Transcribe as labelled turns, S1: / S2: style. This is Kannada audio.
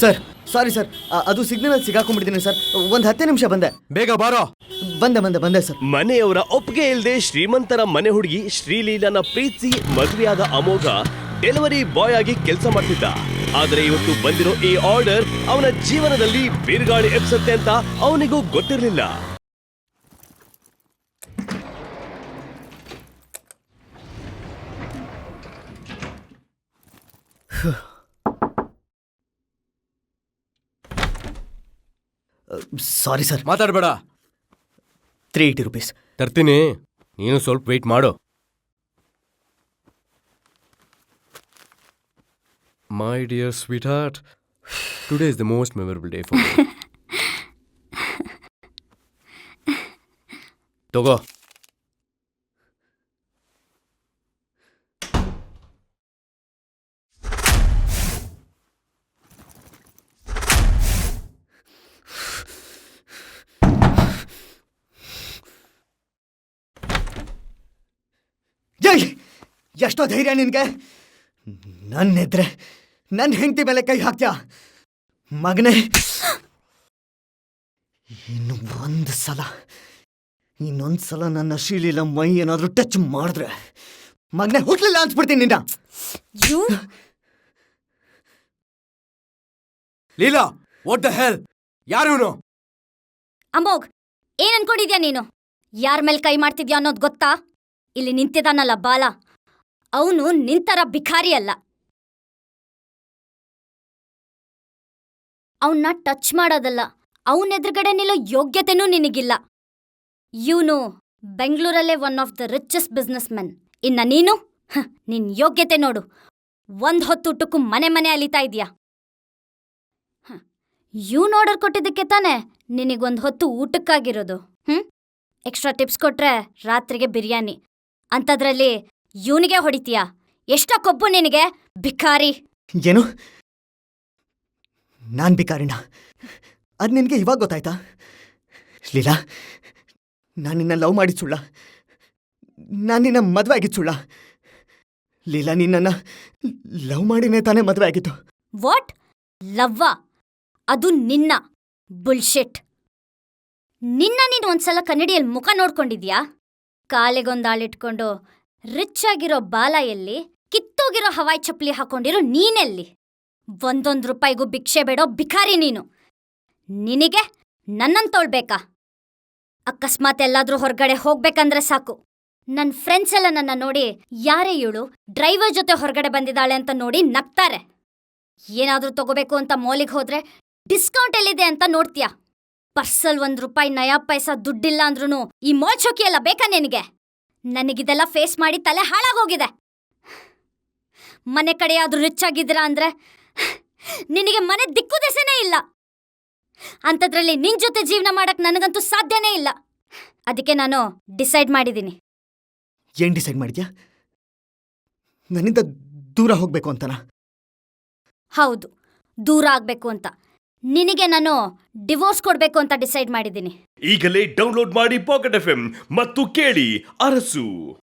S1: Sir sorry. ಸರ್ ಅದು ಸಿಗ್ನಲ್ ಸಿಗಾಕೊಂಡ್ಬಿಟ್ಟಿದ್ದೀನಿ ಸರ್. ಒಂದು ಹತ್ತೇ ನಿಮಿಷ ಬಂದೆ.
S2: ಬೇಗ ಬಾರೋ.
S1: ಬಂದೆ ಬಂದೆ ಬಂದೆ ಸರ್.
S3: ಮನೆಯವರ ಒಪ್ಪಿಗೆ ಇಲ್ಲದೆ ಶ್ರೀಮಂತರ ಮನೆ ಹುಡುಗಿ ಶ್ರೀಲೀಲನ ಪ್ರೀತಿಸಿ ಮದುವೆಯಾದ ಅಮೋಘ ಡೆಲಿವರಿ ಬಾಯ್ ಆಗಿ ಕೆಲಸ ಮಾಡ್ತಿದ್ದ. ಆದರೆ ಇವತ್ತು ಬಂದಿರೋ ಈ ಆರ್ಡರ್ ಅವನ ಜೀವನದಲ್ಲಿ ಬಿರುಗಾಳಿ ಎಬ್ಸತ್ತೆ ಅಂತ ಅವನಿಗೂ ಗೊತ್ತಿರಲಿಲ್ಲ.
S1: Sorry sir.
S2: ಮಾತಾಡಬೇಡ.
S1: Three eighty rupees.
S2: ತರ್ತೀನಿ. ನೀನು ಸ್ವಲ್ಪ ವೆಯ್ಟ್ ಮಾಡು. My dear sweetheart today is the most memorable day for ತಗೋ.
S1: ಏಯ್ ಎಷ್ಟೋ ಧೈರ್ಯ ನಿನಗೆ. ನನ್ನ ಎದ್ರೆ ನನ್ನ ಹೆಂಡತಿ ಮೇಲೆ ಕೈ ಹಾಕ್ತ್ಯಾ? ಮಗನೇ. ಇನ್ನು ಒಂದು ಸಲ ಇನ್ನೊಂದು ಸಲ ನನ್ನ ಶೀಲಿಲ ಮೈ ಏನಾದರೂ ಟಚ್ ಮಾಡಿದ್ರೆ ಮಗನೇ ಹುಟ್ಲಿಲ್ಲ ಅನ್ಸ್ಬಿಡ್ತೀನಿ ನಿನ್ನ.
S2: ಲೀಲಾ ವಾಟ್ ದ ಹೆಲ್ ಯಾರು
S4: ಅಂಬೋಗ್ ಏನ್ ಅನ್ಕೊಂಡಿದ್ಯಾ ನೀನು? ಯಾರ ಮೇಲೆ ಕೈ ಮಾಡ್ತಿದ್ಯಾ ಅನ್ನೋದು ಗೊತ್ತಾ? ಇಲ್ಲಿ ನಿಂತಿದ್ದಾನಲ್ಲ ಬಾಲ? ಅವನು ನಿಂತರ ಭಿಖಾರಿ ಅಲ್ಲ ಅವನ್ನ ಟಚ್ ಮಾಡೋದಲ್ಲ. ಅವನ ಎದುರುಗಡೆ ನಿಲ್ಲೋ ಯೋಗ್ಯತೆನೂ ನಿನಗಿಲ್ಲ. ಇವನು ಬೆಂಗಳೂರಲ್ಲೇ one of the richest businessmen ಇನ್ನ ನೀನು? ನಿನ್ ಯೋಗ್ಯತೆ ನೋಡು. ಒಂದ್ ಹೊತ್ತು ಊಟಕ್ಕೂ ಮನೆ ಮನೆ ಅಲಿತಾ ಇದೀಯಾ ಇವ್ನ ಆರ್ಡರ್ ಕೊಟ್ಟಿದ್ದಕ್ಕೆ ತಾನೇ ನಿನಗೊಂದು ಹೊತ್ತು ಊಟಕ್ಕಾಗಿರೋದು. ಹ್ಮ್? ಎಕ್ಸ್ಟ್ರಾ ಟಿಪ್ಸ್ ಕೊಟ್ರೆ ರಾತ್ರಿಗೆ ಬಿರಿಯಾನಿ. ಅಂಥದ್ರಲ್ಲಿ ಇವನಿಗೆ ಹೊಡಿತೀಯಾ? ಎಷ್ಟ ಕೊಬ್ಬು ನಿನಗೆ? ಭಿಕಾರಿ.
S1: ಏನು? ನಾನು ಭಿಕಾರಿಣ ಅದು ನಿನಗೆ ಇವಾಗ ಗೊತ್ತಾಯ್ತಾ? ಲೀಲಾ ನಾನು ನಿನ್ನ ಲವ್ ಮಾಡಿದ ಸುಳ್ಳ. ನಾನು ನಿನ್ನ ಮದುವೆ ಆಗಿದ್ದು ಸುಳ್ಳ. ಲೀಲಾ ನಿನ್ನ ಲವ್ ಮಾಡಿನೇ ತಾನೇ ಮದುವೆ ಆಗಿತ್ತು
S4: ವಾಟ್? ಲವ್ವ? ಅದು ನಿನ್ನ. ಬುಲ್ಶೆಟ್. ನಿನ್ನ ನೀನು ಒಂದ್ಸಲ ಕನ್ನಡಿಯಲ್ಲಿ ಮುಖ ನೋಡ್ಕೊಂಡಿದ್ಯಾ? ಕಾಲಿಗೊಂದಾಳಿಟ್ಕೊಂಡು ರಿಚ್ ಆಗಿರೋ ಬಾಲ ಎಲ್ಲಿ ಕಿತ್ತೋಗಿರೋ ಹವಾಯಿ ಚಪ್ಪಲಿ ಹಾಕೊಂಡಿರೋ ನೀನೆಲ್ಲಿ? ಒಂದೊಂದು ರೂಪಾಯಿಗೂ ಭಿಕ್ಷೆ ಬೇಡೋ ಭಿಖಾರಿ ನೀನು. ನಿನಗೆ ನನ್ನನ್ ತೊಳ್ಬೇಕಾ? ಅಕಸ್ಮಾತ್ ಎಲ್ಲಾದ್ರೂ ಹೊರಗಡೆ ಹೋಗ್ಬೇಕಂದ್ರೆ ಸಾಕು. ನನ್ ಫ್ರೆಂಡ್ಸ್ ಎಲ್ಲ ನನ್ನ ನೋಡಿ, ಯಾರೇ ಇವಳು ಡ್ರೈವರ್ ಜೊತೆ ಹೊರಗಡೆ ಬಂದಿದ್ದಾಳೆ ಅಂತ ನೋಡಿ ನಗ್ತಾರೆ. ಏನಾದ್ರೂ ತಗೋಬೇಕು ಅಂತ ಮೋಲಿಗೆ ಹೋದ್ರೆ ಡಿಸ್ಕೌಂಟ್ ಎಲ್ಲಿದೆ ಅಂತ ನೋಡ್ತೀಯಾ? ಪರ್ಸಲ್ ಒಂದ್ ರೂಪಾಯಿ ನಯಾ ಪೈಸಾ ದುಡ್ಡಿಲ್ಲ ಅಂದ್ರೂ ಈ ಮೋಲ್ ಚೌಕಿ ಎಲ್ಲ ಬೇಕಾ ನಿನಗೆ? ನನಗಿದೆಲ್ಲ ಫೇಸ್ ಮಾಡಿ ತಲೆ ಹಾಳಾಗೋಗಿದೆ. ಮನೆ ಕಡೆ ರಿಚ್ ಆಗಿದ್ದೀರಾ ಅಂದ್ರೆ ನಿನಗೆ ಮನೆ ದಿಕ್ಕು ದೆಸೆನೇ ಇಲ್ಲ. ಅಂಥದ್ರಲ್ಲಿ ನಿನ್ ಜೊತೆ ಜೀವನ ಮಾಡಕ್ ನನಗಂತೂ ಸಾಧ್ಯನೇ ಇಲ್ಲ. ಅದಕ್ಕೆ ನಾನು ಡಿಸೈಡ್ ಮಾಡಿದ್ದೀನಿ.
S1: ಏನ್ ಡಿಸೈಡ್ ಮಾಡಿದ್ಯಾ? ನನ್ನಿಂದ ದೂರ ಹೋಗ್ಬೇಕು ಅಂತನಾ?
S4: ಹೌದು ದೂರ ಆಗ್ಬೇಕು ಅಂತ. ನಿನಗೆ ನಾನು ಡಿವೋರ್ಸ್ ಕೊಡ್ಬೇಕು ಅಂತ ಡಿಸೈಡ್ ಮಾಡಿದ್ದೀನಿ.
S3: ಈಗಲೇ ಡೌನ್ಲೋಡ್ ಮಾಡಿ ಪಾಕೆಟ್ ಎಫ್ ಮತ್ತು ಕೇಳಿ ಅರಸು.